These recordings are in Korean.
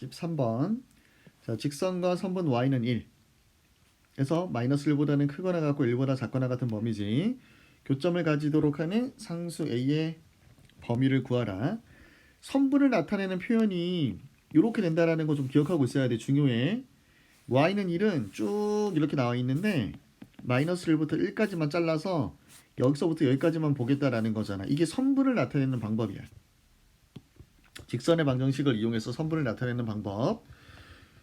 13번. 자, 직선과 선분 y는 1. 그래서 마이너스 1보다는 크거나 같고 1보다 작거나 같은 범위지. 교점을 가지도록 하는 상수 a의 범위를 구하라. 선분을 나타내는 표현이 이렇게 된다라는 거 좀 기억하고 있어야 돼. 중요해. y는 1은 쭉 이렇게 나와 있는데 마이너스 1부터 1까지만 잘라서 여기서부터 여기까지만 보겠다라는 거잖아. 이게 선분을 나타내는 방법이야. 직선의 방정식을 이용해서 선분을 나타내는 방법.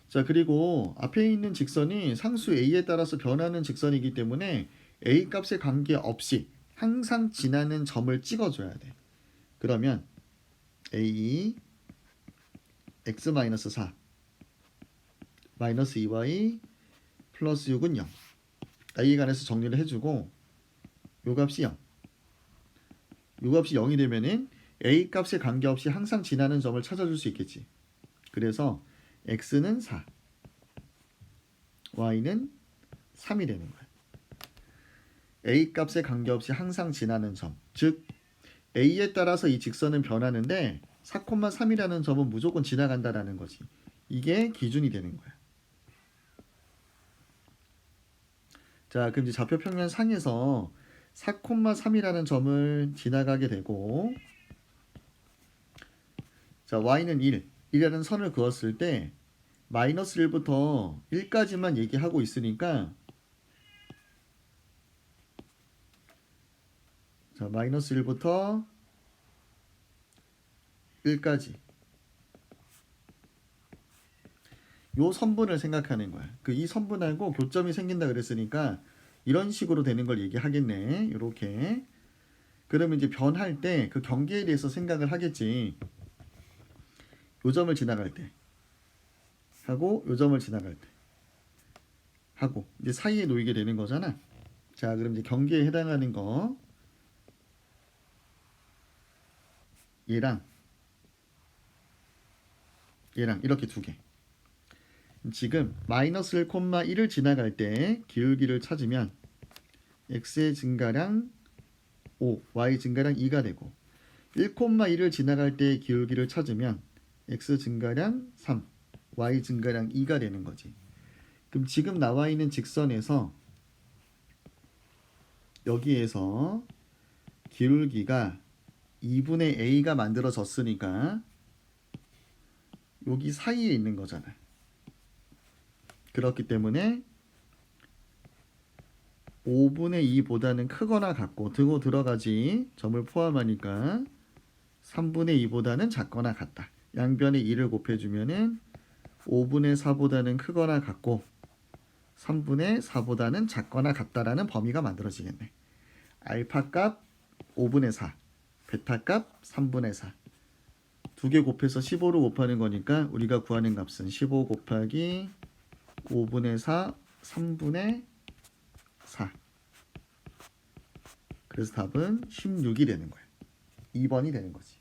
자, 그리고 앞에 있는 직선이 상수 a에 따라서 변하는 직선이기 때문에 a 값에 관계없이 항상 지나는 점을 찍어줘야 돼. 그러면 a x-4 마이너스 2y 플러스 6은 0 a에 관해서 정리를 해주고 요 값이 0 요 값이 0이 되면은 a 값에 관계없이 항상 지나는 점을 찾아줄 수 있겠지. 그래서 x는 4 y는 3이 되는 거야. A 값에 관계없이 항상 지나는 점 즉 a에 따라서 이 직선은 변하는데 4,3이라는 점은 무조건 지나간다라는 거지. 이게 기준이 되는 거야. 자, 그럼 이제 좌표 평면 상에서 4,3이라는 점을 지나가게 되고 자, y는 1, 1이라는 선을 그었을 때 마이너스 1부터 1까지만 얘기하고 있으니까 자, 마이너스 1부터 1까지 요 선분을 생각하는 거야. 그 이 선분하고 교점이 생긴다 그랬으니까 이런 식으로 되는 걸 얘기하겠네. 이렇게. 그러면 이제 변할 때 그 경계에 대해서 생각을 하겠지. 요 점을 지나갈 때. 하고 요 점을 지나갈 때. 하고. 이제 사이에 놓이게 되는 거잖아. 자, 그럼 이제 경계에 해당하는 거. 얘랑. 얘랑 이렇게 두 개. 지금 마이너스 1, 1을 지나갈 때 기울기를 찾으면 x의 증가량 5, y 증가량 2가 되고 1, 1을 지나갈 때 기울기를 찾으면 x 증가량 3, y 증가량 2가 되는 거지. 그럼 지금 나와 있는 직선에서 여기에서 기울기가 2분의 a가 만들어졌으니까 여기 사이에 있는 거잖아. 그렇기 때문에 5분의 2보다는 크거나 같고 들고 들어가지 점을 포함하니까 3분의 2보다는 작거나 같다. 양변에 2를 곱해주면은 5분의 4보다는 크거나 같고 3분의 4보다는 작거나 같다라는 범위가 만들어지겠네. 알파 값 5분의 4, 베타 값 3분의 4. 두 개 곱해서 15로 곱하는 거니까 우리가 구하는 값은 15 곱하기 5분의 4, 3분의 4. 그래서 답은 16이 되는 거야. 2번이 되는 거지.